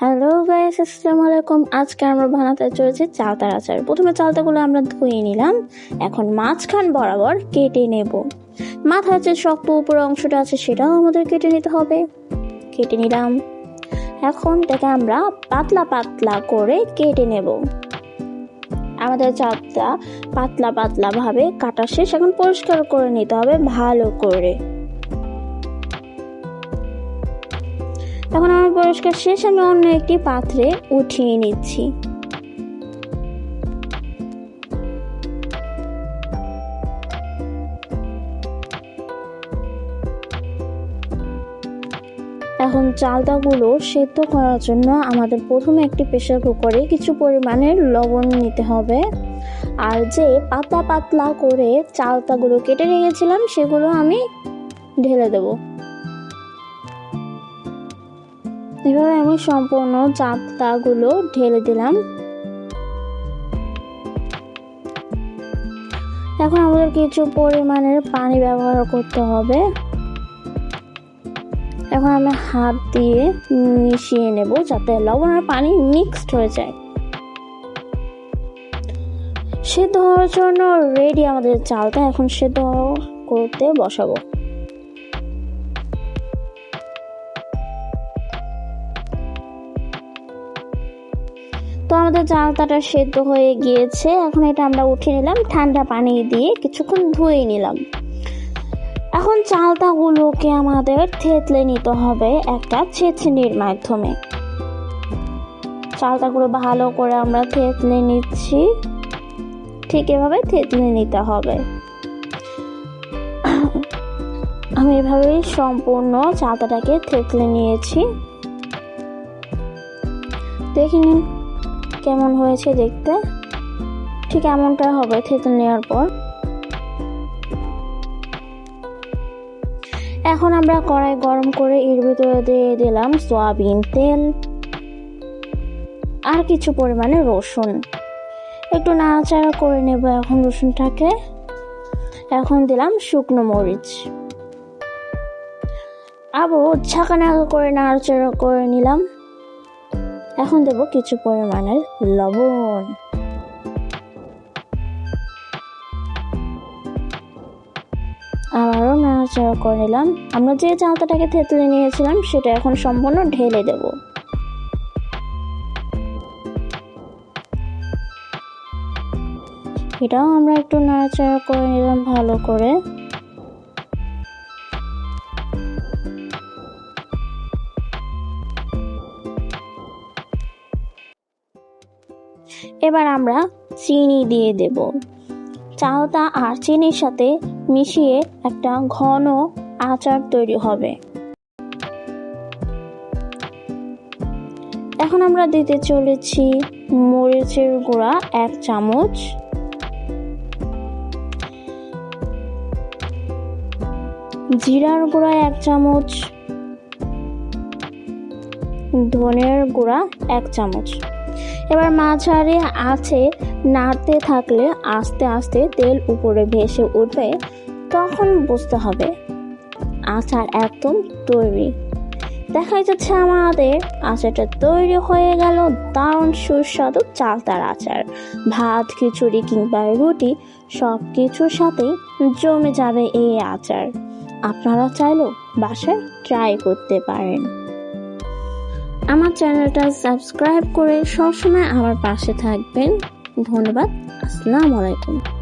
Hello guys আসসালামু আলাইকুম। আজকে আমরা বানাতে চলেছি চালতার আচার। প্রথমে চালতাগুলো আমরা ধুয়ে নিলাম। এখন মাঝখান বরাবর কেটে নেব। মাথার যে শক্ত উপর অংশটা আছে, সেটাও আমাদের কেটে নিতে হবে। কেটে নিলাম। এখন থেকে আমরা পাতলা পাতলা করে কেটে নেব। আমাদের চালটা পাতলা পাতলা ভাবে কাটা শেষ। এখন পরিষ্কার করে নিতে হবে ভালো করে। এখন আমার পরিষ্কার শেষ, আমি অন্য একটি পাত্রে উঠিয়ে নিচ্ছি। এখন চালতাগুলো সেদ্ধ করার জন্য আমাদের প্রথমে একটি প্রেশার কুকারে কিছু পরিমাণের লবণ নিতে হবে। আর যে পাতলা পাতলা করে চালতাগুলো কেটে রেখেছিলাম, সেগুলো আমি ঢেলে দেবো। এভাবে আমি সম্পূর্ণ চাপটাগুলো ঢেলে দিলাম। এখন আমাদের কিছু পরিমাণের পানি ব্যবহার করতে হবে। এখন আমি হাত দিয়ে মিশিয়ে নেব যাতে লবণ আর পানি মিক্সড হয়ে যায়। সেদ্ধ হওয়ার জন্য রেডি আমাদের চালটা এখন সেদ্ধ করতে বসাবো। আমাদের চালতাটা সেদ্ধ হয়ে গিয়েছে। এখন এটা আমরা উঠে নিলাম, ঠান্ডা পানি দিয়ে কিছুক্ষণ ধুয়ে নিলাম। এখন চালতাগুলোকে আমাদের থেতলে নিতে হবে একটা ছেঁচনির মাধ্যমে। চালতাগুলো ভালো করে আমরা থেতলে নিচ্ছি। ঠিক এভাবে থেতলে নিতে হবে। আমি এভাবেই সম্পূর্ণ চালতাটাকে থেতলে নিয়েছি। দেখে নিন কেমন হয়েছে দেখতে? ঠিক এমনটা হবে থেতল নেওয়ার পর। এখন আমরা কড়াই গরম করে এর ভিতরে দিয়ে দিলাম সয়াবিন তেল আর কিছু পরিমাণে রসুন। একটু নাড়াচাড়া করে নেব এখন রসুনটাকে। এখন দিলাম শুকনো মরিচ। আবার ঝাঁকা করে নাড়াচাড়া করে নিলাম। এখন দেব কিছু পরিমাণের লবণ। আবারও নাড়াচাড়া করে নিলাম। আমরা যে চালতাটাকে থেতলে নিয়েছিলাম, সেটা এখন সম্পূর্ণ ঢেলে দেব। এটাও আমরা একটু নাড়াচাড়া করে নিলাম ভালো করে। এবার আমরা চিনি দিয়ে দেব। চালতা আর চিনির সাথে মিশিয়ে একটা ঘন আচার তৈরি হবে। এখন আমরা দিতে চলেছি মরিচের গুঁড়া এক চামচ। জিরার গুঁড়া এক চামচ। ধনের গুঁড়া এক চামচ। এবার মাঝারি আছে নাড়তে থাকলে আস্তে আস্তে তেল উপরে ভেসে উঠবে, তখন বুঝতে হবে আচার একদম তৈরি। দেখা যাচ্ছে আমাদের আচারটা তৈরি হয়ে গেল, দারুণ সুস্বাদু চালতার আচার। ভাত, খিচুড়ি কিংবা রুটি সব কিছুর সাথেই জমে যাবে এই আচার। আপনারা চাইলেও বাসায় ট্রাই করতে পারেন। আমার চ্যানেলটা সাবস্ক্রাইব করে সবসময় আমার পাশে থাকবেন। ধন্যবাদ। আসসালামু আলাইকুম।